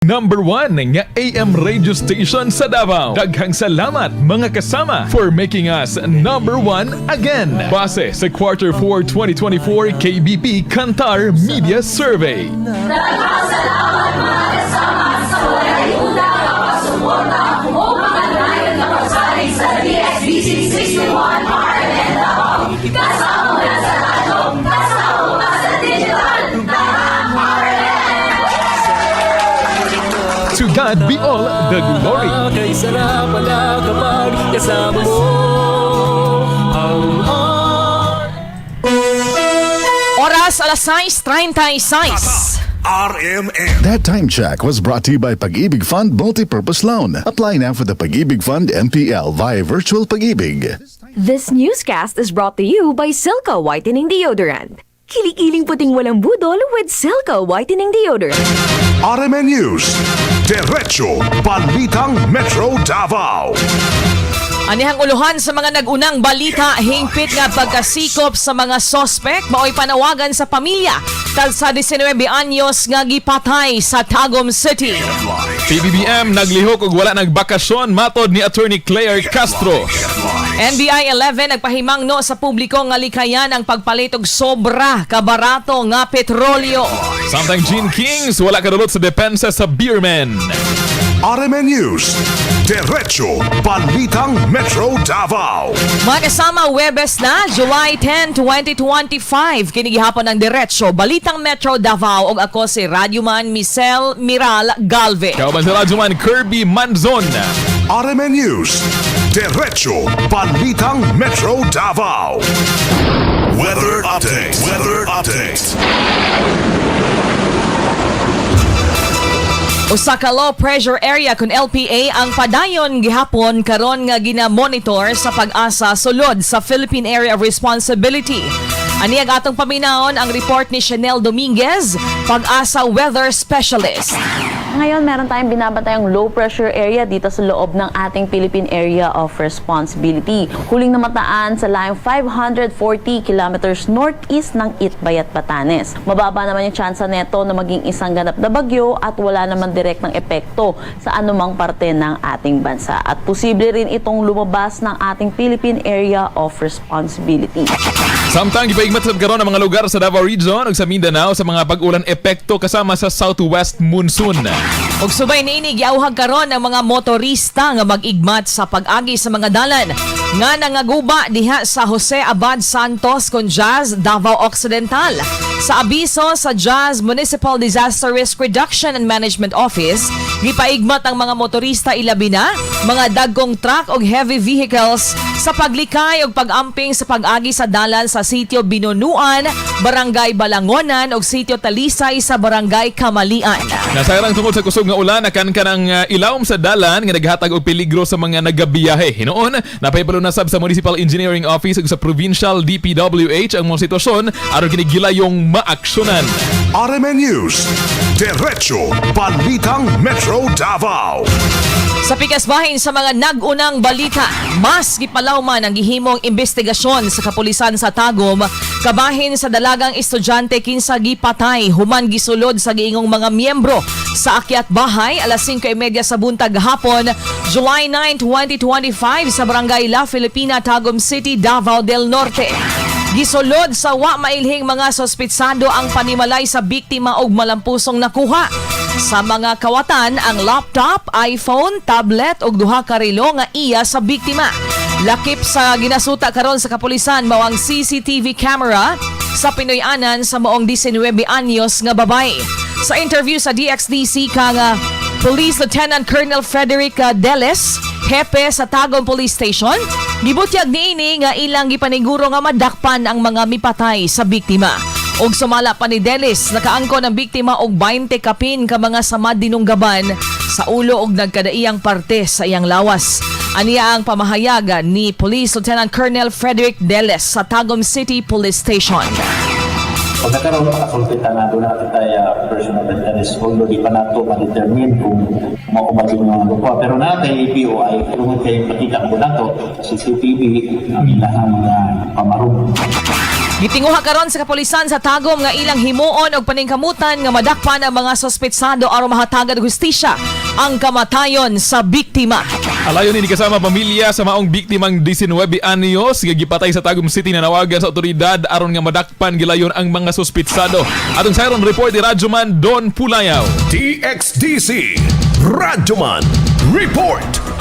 Number 1 nga AM radio station sa Davao. Daghang salamat mga kasama for making us number 1 again. Base sa Quarter 4 2024 KBP Kantar Media Survey. To God be all the glory. Kay sarap pala kapag kasama mo Ang Oras alas 6.36. RMN. That time check was brought to you by Pag-ibig Fund Multipurpose Loan. Apply now for the Pag-ibig Fund MPL via Virtual Pag-ibig. This newscast is brought to you by Silca Whitening Deodorant. Kilikiling puting walang budol with Silca Whitening Deodorant. RMN News. Diretso. Balitang Metro Davao. Anihang uluhan sa mga nagunang balita, hingpit nga pagkasikop sa mga sospek, mao'y panawagan sa pamilya tal sa 19 anyos nga gipatay sa Tagum City. PBBM naglihok og wala nagbakasyon matod ni Attorney Claire Castro. NBI 11 nagpahimang no sa publiko nga likayan ang pagpalit og sobra kabarato nga petrolyo. Samtang Gene Kings wala kadulot sa depensa sa Beerman. RMN News. Diretso. Balitang Metro Davao. Mga kasama, Webes na, July 10, 2025. Kinigihapon ng Diretso, Balitang Metro Davao ug ako si Radyoman Michelle Miral Galve. Kauban sa Radyoman Kirby Manzon. RMN News. Diretso. Balitang Metro Davao. Weather update. Weather update. Usa ka low pressure area kun LPA ang padayon gihapon karon nga gina-monitor sa pag-asa sulod sa Philippine Area of Responsibility. Ani ang atong paminaon ang report ni Chanel Dominguez, pag-asa weather specialist. Ngayon, meron tayong binabatayang low pressure area dito sa loob ng ating Philippine Area of Responsibility. Huling namataan sa layong 540 kilometers northeast ng Itbayat, Batanes. Mababa naman yung tsansa neto na maging isang ganap na bagyo at wala naman direct ng epekto sa anumang parte ng ating bansa. At posible rin itong lumabas ng ating Philippine Area of Responsibility. Samtang gipaigmat sa karon ang mga lugar sa Davao Region ug sa Mindanao sa mga pag-ulan epekto kasama sa southwest monsoon. Ug subay niini giawhag karon ang mga motorista nga mag-igmat sa pag-agi sa mga dalan nga nangaguba diha sa Jose Abad Santos kon Jazz Davao Occidental. Sa abiso sa Jazz Municipal Disaster Risk Reduction and Management Office, gipaigmat ang mga motorista ilabi na mga dagkong truck ug heavy vehicles sa paglikay ug pag-amping sa pag-agi sa dalan sa sitio Binunuan, Barangay Balangonan ug sitio Talisay sa Barangay Kamalian. Nasayarang tungod sa kusog nga ulan akan kanang uh, ilawom sa dalan nga naghatag og peligro sa mga nagabiyahe. Hinoon, napaypalunasab sa Municipal Engineering Office ug sa Provincial DPWH ang mga sitwasyon aron kini gilayong maaksyonan. RMN News. Diretso. Balitang Metro Davao. Sa pikasbahin sa mga nagunang balita, mas gipalawman ang gihimong investigasyon sa kapulisan sa Tagum kabahin sa dalagang estudyante kinsa gipatay human gisulod sa giingong mga miyembro sa akyat bahay alas 5:30 sa buntag hapon July 9, 2025 sa Barangay La Filipina, Tagum City, Davao del Norte. Gisulod sa wa mailhing mga sospitsado ang panimalay sa biktima og malampusong nakuha. Sa mga kawatan, ang laptop, iPhone, tablet ug duha ka relo nga iya sa biktima. Lakip sa ginasuta karon sa kapulisan mao ang CCTV camera sa Pinoy-anan sa maong 19 anyos nga babae. Sa interview sa DXDC ka nga Police Lieutenant Colonel Frederick uh, Deles, hepe sa Tagum Police Station, gibutyag niini nga ilang gipaniguro nga madakpan ang mga mipatay sa biktima. Og sumala pa ni Delis, nakaangko ng biktima og 20 kapin ka mga samad dinunggaban sa ulo og nagkadaiyang parte sa iyang lawas. Aniya ang pamahayaga ni Police Lieutenant Colonel Frederick Deles sa Tagum City Police Station. Pag nagkaroon ng kasulpitan na doon natin tayo uh, personal interest, although di pa nato ma-determine kung makumat yung lupa. Pero natin APOI, kung kayo pakita ko na to, CCTV, ang ilang mga pamarong. Gitinguha karon sa kapulisan sa Tagum nga ilang himuon og paningkamutan nga madakpan ang mga sospetsado aron mahatagad og hustisya ang kamatayon sa biktima. Alayon ni kasama pamilya sa maong biktimang 19 anyos nga gipatay sa Tagum City na nawagan sa otoridad aron nga madakpan gilayon ang mga suspitsado. Atong sayron report ni Radyoman Don Pulayaw. DXDC Radyoman Report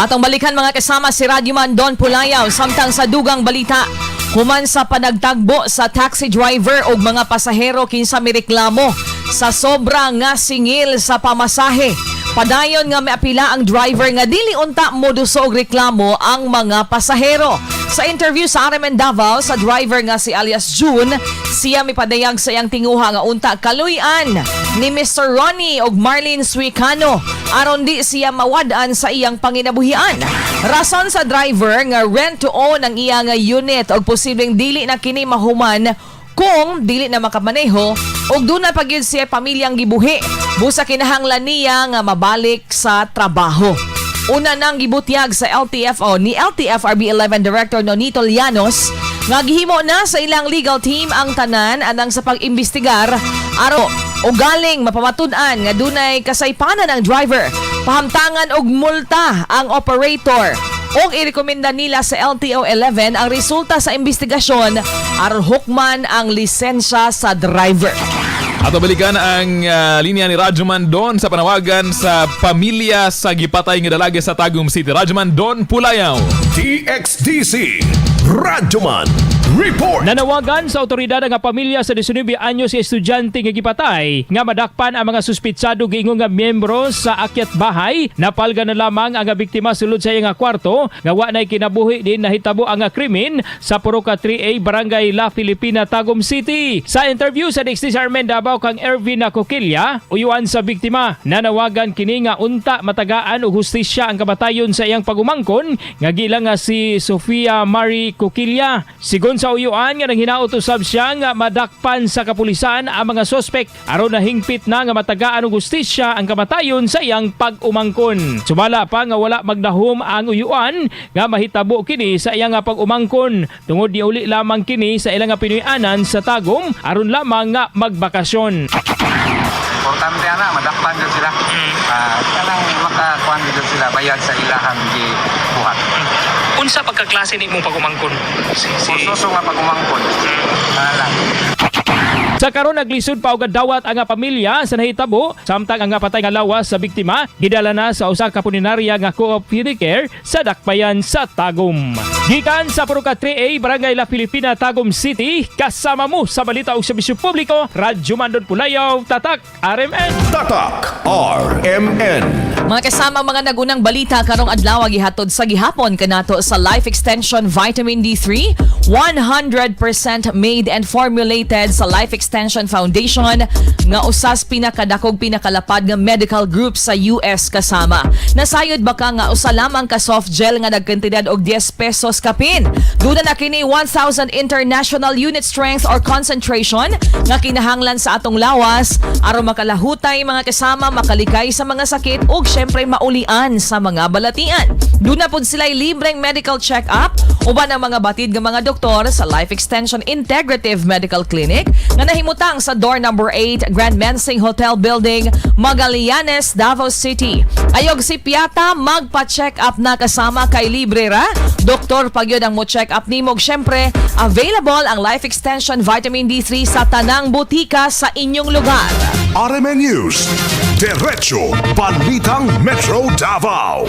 Atong balikan mga kasama si Radyoman Don Pulayaw samtang sa dugang balita human sa panagtagbo sa taxi driver og mga pasahero kinsa mireklamo sa sobra nga singil sa pamasahe. Padayon nga miapila ang driver nga dili unta modus og reklamo ang mga pasahero. Sa interview sa RMN Davao sa driver nga si alias June, siya mipadayag sa iyang tinguha nga unta kaluyan ni Mr. Ronnie og Marlene Suicano aron di siya mawadaan sa iyang panginabuhian. Rason sa driver nga rent to own ang iya nga unit og posibleng dili na kini mahuman kung dili na makamaneho og doon na pagyud siya pamilyang gibuhi. Busa kinahanglan niya nga mabalik sa trabaho. Una nang gibutyag sa LTFO ni LTFRB 11 Director Nonito Llanos nga gihimo na sa ilang legal team ang tanan anang sa pag-imbestigar. Aro o galing mapamatud-an nga dunay kasaypanan ang driver. Pahamtangan og multa ang operator og irekomenda nila sa LTO 11 ang resulta sa investigasyon aron hukman ang lisensya sa driver. Ato balikan ang ah, linya ni Radyoman Don sa panawagan sa pamilya sa gipatay nga dalaga sa Tagum City. Radyoman Don Pulayaw. DXDC Radyoman Report Nanawagan sa otoridad nga pamilya sa 19 anyo si estudyante nga gipatay nga madakpan ang mga suspitsado giingon nga miyembro sa akyat bahay napalga na lamang ang biktima sulod sa nga kwarto nga wa nay kinabuhi din nahitabo ang krimen sa Puroka 3A Barangay La Filipina Tagum City. Sa interview sa Dexter Sarmen Davao kang Ervin Nakokilya, uyuan sa biktima nanawagan kini nga unta matagaan og hustisya ang kamatayon sa iyang pagumangkon nga gila nga si Sofia Marie Kokilya. Sigon sa uyuan nga nang hinaot usab siya nga madakpan sa kapulisan ang mga sospek aron nahingpit na nga matagaan og hustisya ang kamatayon sa iyang pag-umangkon. Sumala pa nga wala magdahom ang uyuan nga mahitabo kini sa iyang pag-umangkon tungod ni uli lamang kini sa ilang pinuyanan sa tagom aron lamang nga magbakasyon. Importante ana, madakpan jud sila. Ah, kanang makakuan jud sila bayad sa ilahang gi. Unsa pagkaklase ni mong pagumangkon? Si, Kursoso nga pagumangkon. Ana lang. Sa karon naglisod pa og dawat ang pamilya sa nahitabo samtang ang patay nga lawas sa biktima gidala na sa usa ka puninarya nga co-op care sa Dakbayan sa Tagum. Gikan sa Puruka 3A Barangay La Filipina Tagum City kasama mo sa balita ug serbisyo publiko Radyo Mandon Pulayaw Tatak RMN. Tatak RMN Mga kasama mga nagunang balita karong adlaw gihatod sa gihapon kanato sa Life Extension Vitamin D3 100% made and formulated sa Life Extension Foundation nga usas pinakadakog pinakalapad nga medical group sa US kasama. Nasayod ba ka nga usa lamang ka soft gel nga nagkantidad og 10 pesos kapin. Duna na kini 1,000 international unit strength or concentration nga kinahanglan sa atong lawas aron makalahutay mga kasama makalikay sa mga sakit ug syempre maulian sa mga balatian. Duna pud sila libreng medical check-up uban ang mga batid nga mga doktor sa Life Extension Integrative Medical Clinic nga nahimutang sa door number 8 Grand Mensing Hotel Building, Magallanes, Davao City. Ayog si Piata magpa-check up na kasama kay libre ra. Doktor pagyod ang mo check up nimo ug syempre available ang Life Extension Vitamin D3 sa tanang butika sa inyong lugar. RMN News Derecho Balitang Metro Davao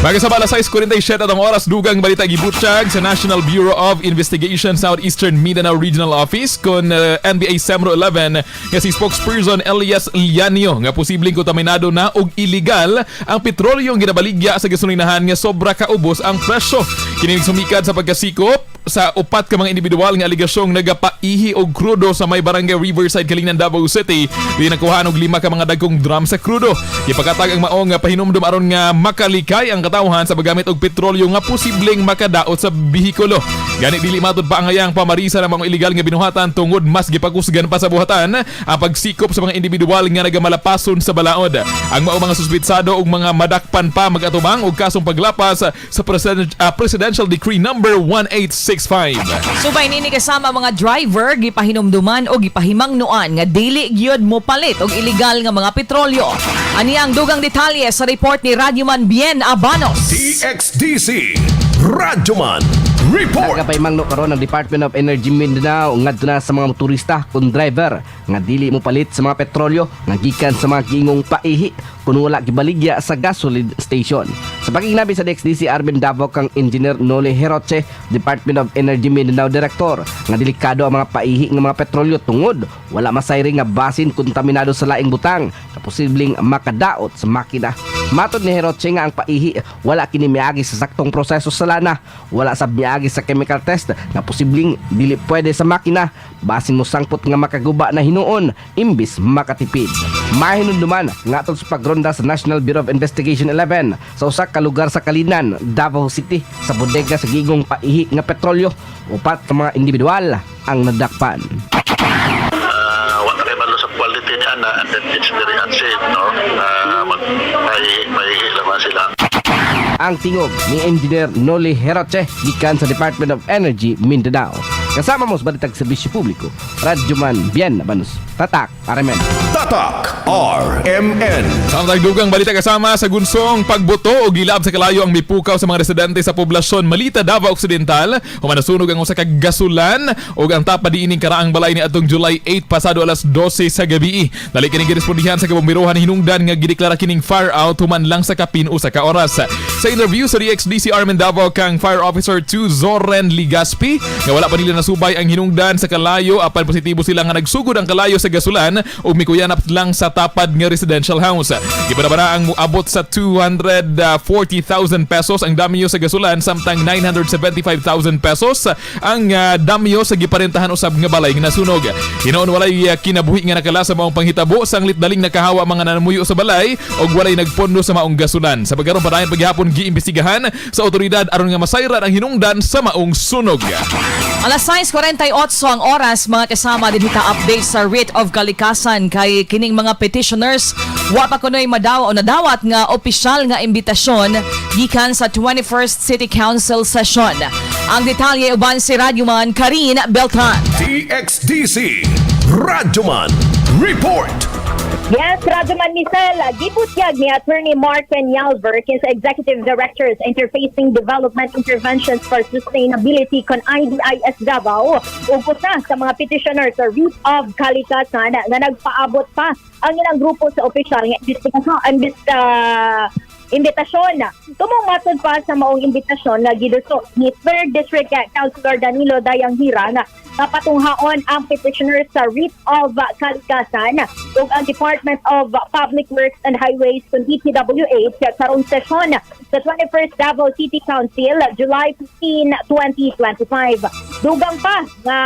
Mga kasama alas 6.47 atong oras dugang balita gibutsyag sa National Bureau of Investigation Southeastern Mindanao Regional Office kon uh, NBA Semro 11 nga si spokesperson Elias Lianio nga posibleng kontaminado na og illegal ang petrolyong ginabaligya sa gasolinahan nga sobra kaubos ang presyo. Kini sumikad sa pagkasikop sa upat ka mga individual nga aligasyong nagapaihi og krudo sa may barangay Riverside Kalingan Davao City di nakuha og lima ka mga dagkong drum sa krudo ipakatag ang mao nga pahinumdum aron nga makalikay ang katawhan sa paggamit og petrolyo nga posibleng makadaot sa bihikulo. Gani dili matud pa ang hayang pamarisa ng mga illegal nga binuhatan tungod mas gipakusgan pa sa buhatan ang pagsikop sa mga individual nga nagamalapason sa balaod. Ang mao mga suspitsado og mga madakpan pa magatubang og kasong paglapas sa presiden- ah, presidential decree number 1865 Subay nini kasama mga driver gipahinumduman o gipahimangnuan nga dili gyud mo palit og illegal nga mga petrolyo. Ani ang dugang detalye sa report ni Radyoman Bien Abanos. DXDC Radyoman Report Nagapay mangno karon ng Department of Energy Mindanao ngadto na sa mga motorista kung driver nga dili mo palit sa mga petrolyo nga gikan sa mga giingong paihi kung wala gibaligya sa gasoline station. Sa pagignabi sa DXDC Arvin Davao kang Engineer Noli Heroche, Department of Energy Mindanao Director, nga delikado ang mga paihi ng mga petrolyo tungod wala masayri nga basin kontaminado sa laing butang na posibleng makadaot sa makina. Matod ni Heroche nga ang paihi wala kini miagi sa saktong proseso sa lana, wala sa miagi sa chemical test na posibleng dili pwede sa makina basin mo sangpot nga makaguba na hinuon imbis makatipid. Mahinunduman nga atol sa pagronda sa National Bureau of Investigation 11 sa usa ka lugar sa Kalinan, Davao City sa bodega sa gigong paihi nga petrolyo upat ka mga individual ang nadakpan. Then it's very unsafe no uh, mag may may laman sila ang tingog ni Engineer Noli Heroche gikan sa Department of Energy Mindanao. Kasama mo sa balitag serbisyo publiko, Radyoman Bien Banus. Tatak, Aramen. Tatak RMN Samtang dugang balita kasama sa gunsong pagboto o gilab sa kalayo ang mipukaw sa mga residente sa poblasyon Malita, Davao Occidental humanasunog ang usa ka gasulan o ang tapa diining karaang balay ni atong July 8 pasado alas 12 sa gabi. Dali kini girespondihan sa kabombirohan hinungdan nga gideklara kining fire out human lang sa kapin usa ka oras. Sa interview sa DXDC Armen Davao kang Fire Officer 2 Zoren Ligaspi nga wala pa nila nasubay ang hinungdan sa kalayo apan positibo sila nga nagsugod ang kalayo sa gasulan ug mikuyanap lang sa tapad nga residential house. Gipadabara ang muabot sa 240,000 pesos ang damyo sa gasulan samtang 975,000 pesos ang ah, damyo sa giparentahan usab nga balay nga nasunog. Hinoon walay ah, kinabuhi nga nakala sa maong panghitabo sanglit daling nakahawa mga nanamuyo sa balay ug walay nagpondo sa maong gasulan. Sa pagkaroon padayon paghihapon giimbestigahan sa otoridad aron nga masayran ang hinungdan sa maong sunog. Alas 6.48 ang oras mga kasama din hita update sa writ of kalikasan kay kining mga petitioners wa pa kunoy madaw o nadawat nga opisyal nga imbitasyon gikan sa 21st City Council session. Ang detalye uban si Radyoman Karin Beltran. DXDC Radyoman Report Yes, Radyoman Misel, gibutyag ni Attorney Mark Penyalver sa Executive Directors Interfacing Development Interventions for Sustainability kon IDIS Davao. Ugos na sa mga petitioners sa Root of Kalikasan na nagpaabot pa ang ilang grupo sa opisyal. Nga investigasyon imbis uh, imbitasyon matod pa sa maong imbitasyon na giduso ni 3rd District Councilor Danilo Dayanghira na napatunghaon ang petitioner sa writ of kalikasan ug ang Department of Public Works and Highways kung DPWH sa karong sesyon sa 21st Davao City Council July 15, 2025. Dugang pa nga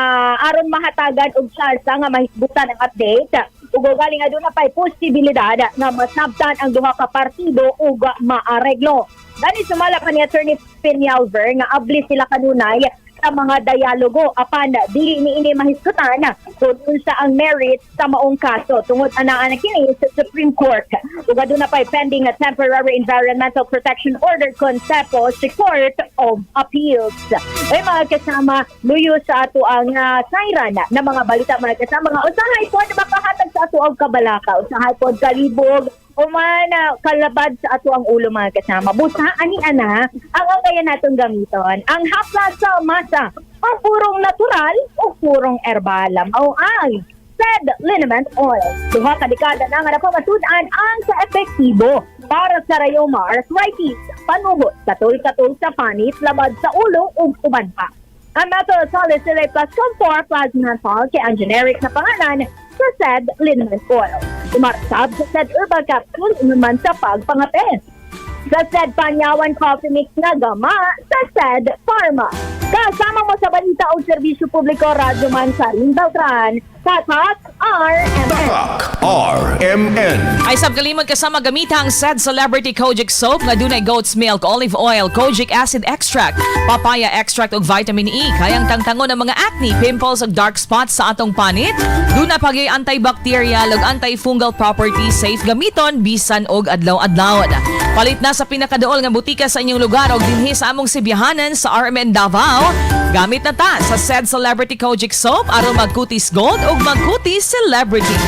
aron mahatagan og tsansa nga mahisbutan ang update ug galing aduna pay posibilidad nga masabtan ang duha ka partido ug maareglo. Dani sumala pa ni Attorney Penyalver nga abli sila kanunay sa mga dialogo apan dili ni ini mahisgutan kung unsa ang merit sa maong kaso tungod anaa na kini sa Supreme Court. Ug aduna pay pending a temporary environmental protection order concepto sa Court of Appeals. Ay mga kasama luyo sa ato ang uh, sayran na mga balita mga kasama nga usahay pod makahatag sa ato og kabalaka? Usahay pod kalibog o man uh, kalabad sa ato ang ulo mga kasama. Busa, ani ana, ang ang kaya natong gamiton. Ang hapla sa masa, ang purong natural o purong herbal. O ang said liniment oil. Duha ka dekada na nga napamatudan ang sa epektibo para sa rayoma arthritis, panuhot, katul-katul sa panit, labad sa ulo ug uban pa. Ang Methyl Salicylate Plus Comfort Plasma Salt kay ang generic na pangalan sa said liniment oil. Umarsab sa herbal capsule naman sa pagpangapin. Sa said panyawan coffee mix na gama sa said pharma. Kasama mo sa balita o serbisyo publiko, Radyo Man sa Beltran, Tatak RMN. Tatak RMN. Ay sab kalimod kasama gamitang said celebrity Kojic soap nga dunay goat's milk, olive oil, kojic acid extract, papaya extract ug vitamin E kayang tangtangon ang mga acne, pimples ug dark spots sa atong panit. Duna pagay antibacterial ug antifungal properties safe gamiton bisan og adlaw-adlaw. Palit na sa pinakaduol nga butika sa inyong lugar og dinhi sa among Sibihanan sa RMN Davao. Gamit na ta sa said celebrity Kojic soap aron magkutis gold ug magkutis celebrity.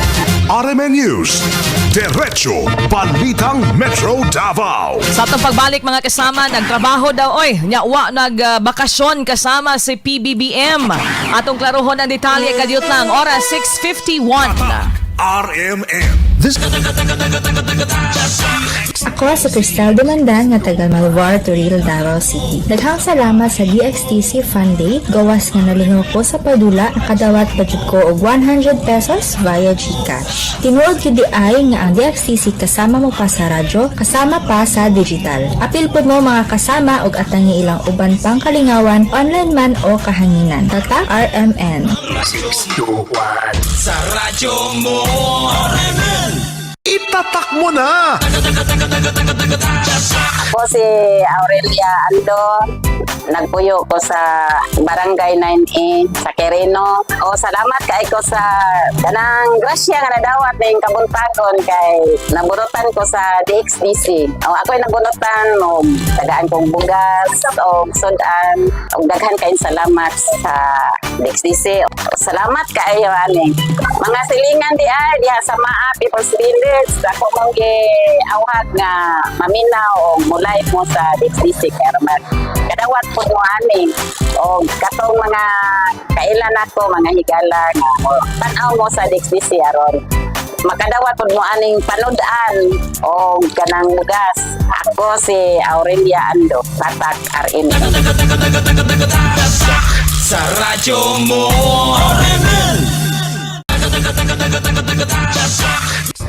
RMN News. Diretso Balitang Metro Davao. Sa atong pagbalik mga kasama, nagtrabaho daw oy, nyawa nagbakasyon kasama si PBBM. Atong klarohon ang detalye kadyot lang, oras 6:51. RMN. This Ako sa Cristel Demandan nga taga Malvar, Toril, Davao City. Daghang salamat sa DXTC Fund Day. Gawas nga nalingaw ko sa padula, nakadawat budget ko og 100 pesos via GCash. Tinuod di ay nga ang DXTC kasama mo pa sa radyo, kasama pa sa digital. Apil pod mo mga kasama og atangi ilang uban pang kalingawan, online man o kahanginan. Tatak RMN. Sa radyo mo. Itatak mo na! Ako si Aurelia Ando. Nagpuyo ko sa Barangay 9A sa Quirino. O salamat kay ko sa kanang grasya nga nadawat ning kabuntagon kay nabunutan ko sa DXDC. O ako nabunutan o tagaan kong bugas o sudan. O daghan kay salamat sa DXDC. O, salamat kayo ani. Mga silingan di ay diha sa Maa People's Village. Ako mong gi awhag nga maminaw o mulay mo sa DXDC kay Armad. Kadawat po mo ani. O katong mga kailan ako, mga higala nga o, tanaw mo sa DXDC aron makadawat po mo aning panudan o kanang lugas. Ako si Aurelia Ando, Tatak RN. Sa radyo mo.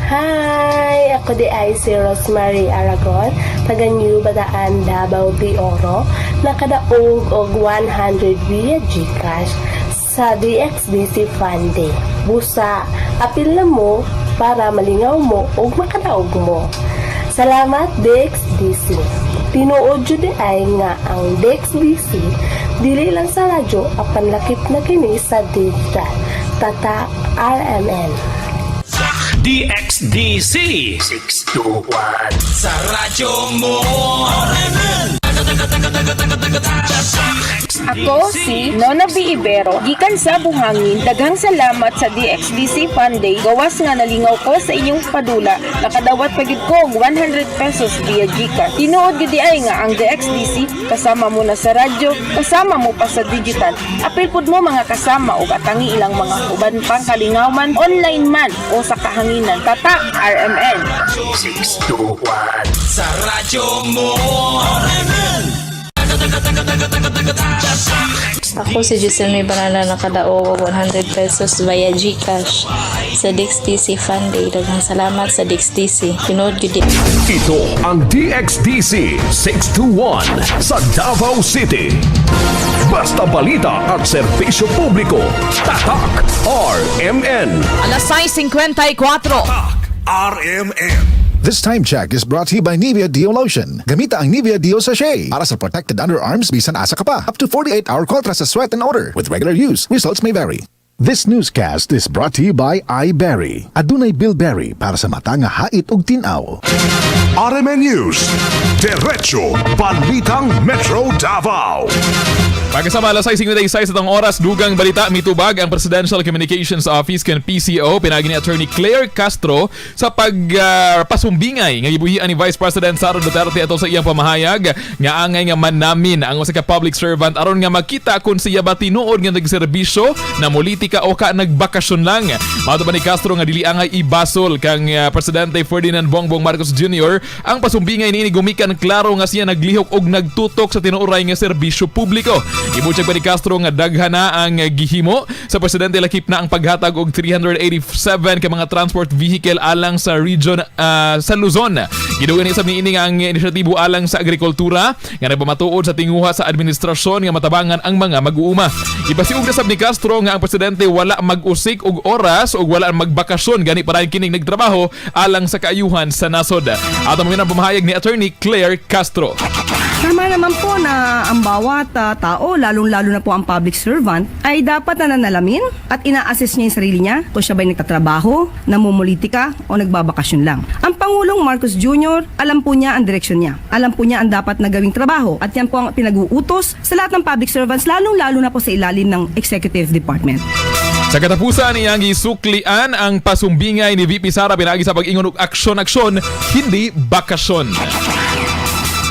Hi! Ako di ay si Rosemary Aragon, taga New Bataan, Davao de Oro, nakadaog og 100 via Gcash sa DXDC Fund Day. Busa, apil na mo para malingaw mo o makadaog mo. Salamat DXDC. Tinuod jud ay nga ang DXDC dili lang sa radyo apan lakip na kini sa digital. Tata RMN. DXDC 621 Sa radyo mo Ako si Nona B. Ibero, gikan sa Buhangin. Daghang salamat sa DXDC Fund Day. Gawas nga nalingaw ko sa inyong padula. Nakadawat pagid ko og 100 pesos via Gcash. Tinuod gid ay nga ang DXDC kasama mo na sa radyo, kasama mo pa sa digital. Apil pud mo mga kasama ug atangi ilang mga uban pang kalingawan online man o sa kahanginan. Tata RMN. 621 Sa radyo mo Ako si Giselle May Banana nakadaog og 100 pesos via GCash sa DXTC Fund Day. Daghang salamat sa DXTC. Pinood gyud di. Ito ang DXDC 621 sa Davao City Basta balita at serbisyo publiko Tatak RMN Alas 6:54. RMN This time check is brought to you by Nivea Dio Lotion. Gamita ang Nivea Dio Sachet para sa protected underarms bisan asa ka pa. Up to 48-hour contrast sa sweat and odor. With regular use, results may vary. This newscast is brought to you by iBerry. Adunay Bilberry para sa mata nga hait ug tinaw. RMN News Diretso Balitang Metro Davao Pagkasama alas 6.56 itong oras, dugang balita, mitubag ang Presidential Communications Office kan PCO, pinagi ni Attorney Claire Castro sa pagpasumbingay nga gibuhian ni Vice President Sara Duterte ato sa iyang pamahayag nga angay nga manamin ang usa ka public servant aron nga makita kung siya ba tinuod nga nagserbisyo na politika o ka nagbakasyon lang. Mato ba ni Castro nga dili angay ibasol kang uh, Presidente Ferdinand Bongbong Marcos Jr. ang pasumbingay niini gumikan klaro nga siya naglihok og nagtutok sa tinuoray nga serbisyo publiko. Ibutyag pa ni Castro nga daghan na ang gihimo sa presidente lakip na ang paghatag og 387 ka mga transport vehicle alang sa region uh, sa Luzon. Gidugan ni sab ni ini ang inisyatibo alang sa agrikultura nga nagpamatuod sa tinguha sa administrasyon nga matabangan ang mga mag-uuma. Ipasiug na sab ni Castro nga ang presidente wala mag-usik og oras o wala magbakasyon gani para kining nagtrabaho alang sa kaayuhan sa nasod. Mo ang pamahayag ni attorney Claire Castro. Tama naman po na ang bawat ah, tao, lalong-lalo na po ang public servant, ay dapat na nanalamin at ina-assess niya yung sarili niya kung siya ba'y nagtatrabaho, namumulitika o nagbabakasyon lang. Ang Pangulong Marcos Jr., alam po niya ang direksyon niya. Alam po niya ang dapat na gawing trabaho at yan po ang pinag-uutos sa lahat ng public servants, lalong-lalo na po sa ilalim ng Executive Department. Sa katapusan niyang gisuklian ang pasumbingay ni VP Sara pinagi sa pag-ingon og aksyon-aksyon, hindi bakasyon.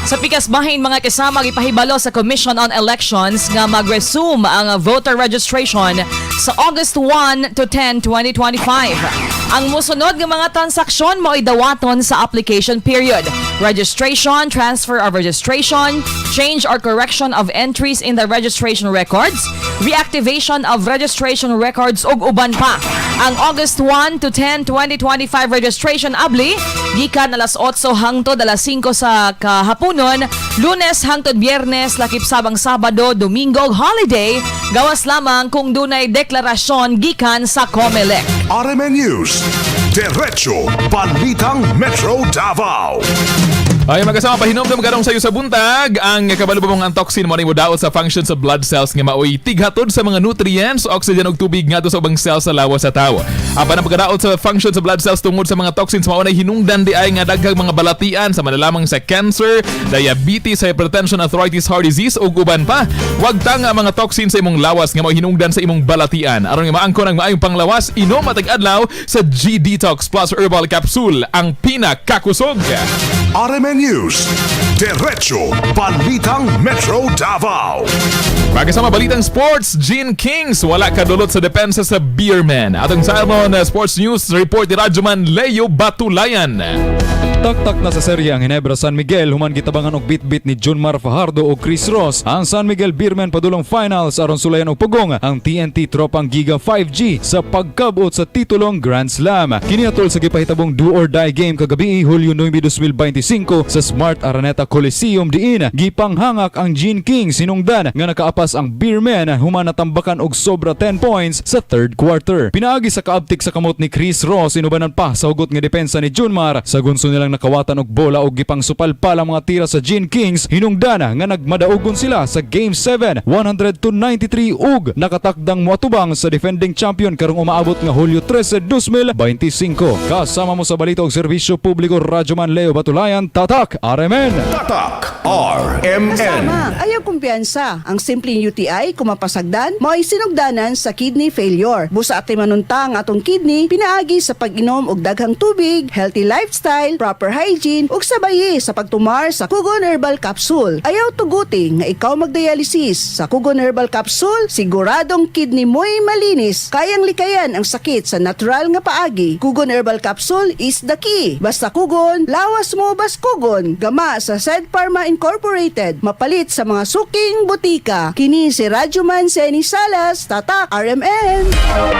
Sa pikas bahin mga kasama gipahibalo sa Commission on Elections nga mag-resume ang voter registration sa August 1 to 10, 2025. Ang musunod nga mga transaksyon mo dawaton sa application period. Registration, transfer of registration, change or correction of entries in the registration records, reactivation of registration records ug uban pa. Ang August 1 to 10, 2025 registration abli gikan alas 8 hangtod alas 5 sa kahaponon, Lunes hangtod Biyernes lakip sabang Sabado, Domingo holiday gawas lamang kung dunay deklarasyon gikan sa COMELEC. RMN News. Diretso Balitang Metro Davao. Ay magkasama pahinom na magadong sayo sa buntag ang kabalubong ang toxin mo mo daot sa function sa blood cells nga maoy tighatod sa mga nutrients, oxygen ug tubig ngadto sa ubang cells sa lawas sa tawo. Apan ang pagkadaot sa function sa blood cells tungod sa mga toxins mao na hinungdan di ay nga daghang mga balatian sa malalamang sa cancer, diabetes, hypertension, arthritis, heart disease ug uban pa. Wag ta nga mga toxins sa imong lawas nga mao hinungdan sa imong balatian. Aron nga maangkon ang maayong panglawas, inom matag adlaw sa G Detox Plus Herbal Capsule, ang pinakakusog. RMN News. Diretso Balitang Metro Davao. Pagkasama balitang sports, Gene Kings wala kadulot sa depensa sa Beerman. Atong sa sports news report ni Radyoman Leo Batulayan. Taktak na sa serye ang Hinebra San Miguel human gitabangan og bit-bit ni Junmar Fajardo o Chris Ross. Ang San Miguel Beermen padulong finals aron sulayan og pugong ang TNT tropang Giga 5G sa pagkabot sa titulong Grand Slam. Kini atol sa gipahitabong do or die game kagabi Hulyo 9, 2025 sa Smart Araneta Coliseum diin gipanghangak ang Gene King sinungdan nga nakaapas ang Beermen human natambakan og sobra 10 points sa third quarter. Pinaagi sa kaabtik sa kamot ni Chris Ross inubanan pa sa hugot nga depensa ni Junmar sa gunso nilang nakawatan og bola og gipang supalpal ang mga tira sa Gene Kings hinungdana nga nagmadaugon sila sa Game 7 100 to 93 ug nakatakdang moatubang sa defending champion karong umaabot nga Hulyo 13, 2025. Kasama mo sa balita og serbisyo publiko Radyoman Leo Batulayan Tatak RMN. Tatak RMN. Sama, ayaw kumpiyansa. Ang simpleng UTI, kumapasagdan, mo ay sinugdanan sa kidney failure. Busa ati manunta ang atong kidney, pinaagi sa pag-inom og daghang tubig, healthy lifestyle, proper hygiene, ug sabayi sa pagtumar sa Kugon Herbal Capsule. Ayaw tuguti nga ikaw magdialysis. Sa Kugon Herbal Capsule, siguradong kidney mo'y malinis. Kayang likayan ang sakit sa natural nga paagi. Kugon Herbal Capsule is the key. Basta Kugon, lawas mo bas Kugon. Gama sa Sed Pharma Incorporated. Mapalit sa mga suking butika. Kini si Radyoman Seni Salas, Tatak, RMN.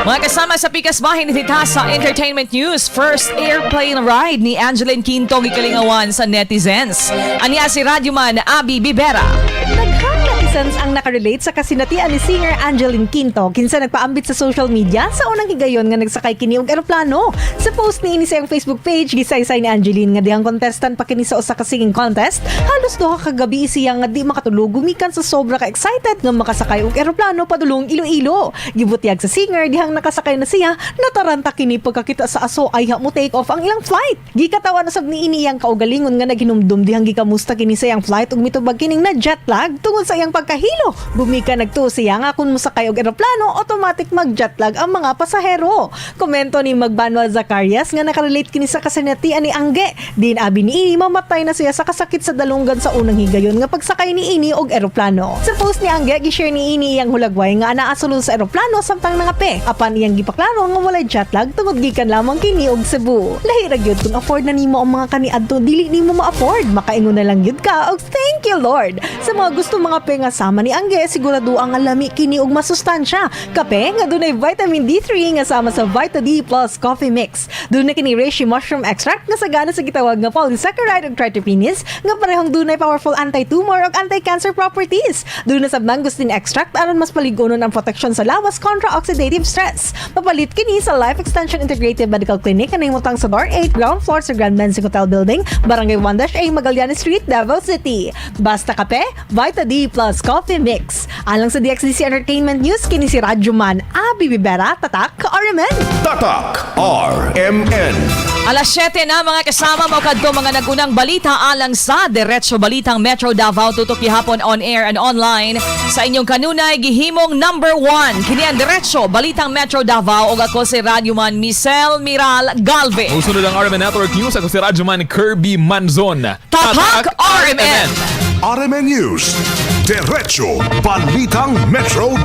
Mga kasama sa pikas bahin ni sa Entertainment News, first airplane ride ni Angeline Quinto gikalingawan sa netizens. Aniya si Radyoman Abi Bibera. Daghang netizens ang nakarelate sa kasinatian ni singer Angeline Quinto kinsa nagpaambit sa social media sa unang higayon nga nagsakay kini og eroplano. Sa post ni ini sa Facebook page gisaysay ni Angeline nga dihang contestant pa kini sa usa ka singing contest, halos duha ka gabi siya nga di makatulog gumikan sa sobra ka excited nga makasakay og eroplano padulong Iloilo. Gibutyag sa singer dihang nakasakay na siya, nataranta kini pagkakita sa aso ay mo take off ang ilang flight. Gikatawa na sab ni ini iyang kaugalingon nga naghinumdum dihang gikamusta kini sa iyang flight ug mitubag kining na jet lag tungod sa iyang pagkahilo. Bumika nagtuo siya nga kung musakay og eroplano, automatic mag-jet lag ang mga pasahero. Komento ni Magbanwal Zacarias nga nakarelate kini sa kasinatian ni Angge. Din abi ni ini mamatay na siya sa kasakit sa dalunggan sa unang higayon nga pagsakay ni ini og eroplano. Sa post ni Angge, gi-share ni ini iyang hulagway nga anaa sulod sa eroplano samtang nangape. Apan iyang gipaklaro nga walay jet lag tungod gikan lamang kini og Cebu. Lahi ra gyud kung afford na nimo ang mga kaniadto dili nimo ma-afford. Makaingon na lang gyud ka og thank you Lord. Sa mga gusto mga pe kasama ni Angge sigurado ang alami kini og masustansya. Kape nga dunay vitamin D3 nga sama sa Vita D Plus Coffee Mix. Dunay kini reishi mushroom extract nga sagana sa gitawag nga polysaccharide ug triterpenes nga parehong dunay powerful anti-tumor ug anti-cancer properties. Dunay sa mangosteen extract aron mas paligonon ang proteksyon sa lawas kontra oxidative stress. Papalit kini sa Life Extension Integrated Medical Clinic na himutang sa Door 8 ground floor sa Grand Mensing Hotel Building, Barangay 1-A, Magallanes Street, Davao City. Basta kape, Vita D plus Coffee Mix. Alang sa DXDC Entertainment News, kini si Radyo Man, Abi Bibera, Tatak, RMN. Tatak RMN. Alas 7 na mga kasama mo kadto mga nagunang balita alang sa Diretso Balitang Metro Davao tutok gihapon on air and online sa inyong kanunay gihimong number 1 kini ang Diretso Balitang Metro Davao ug ako si Radyoman Michelle Miral Galvez. Musunod ang RMN Network News. Ako si Radyoman Kirby Manzon. Tatak RMN. RMN News. Derecho Balitang Metro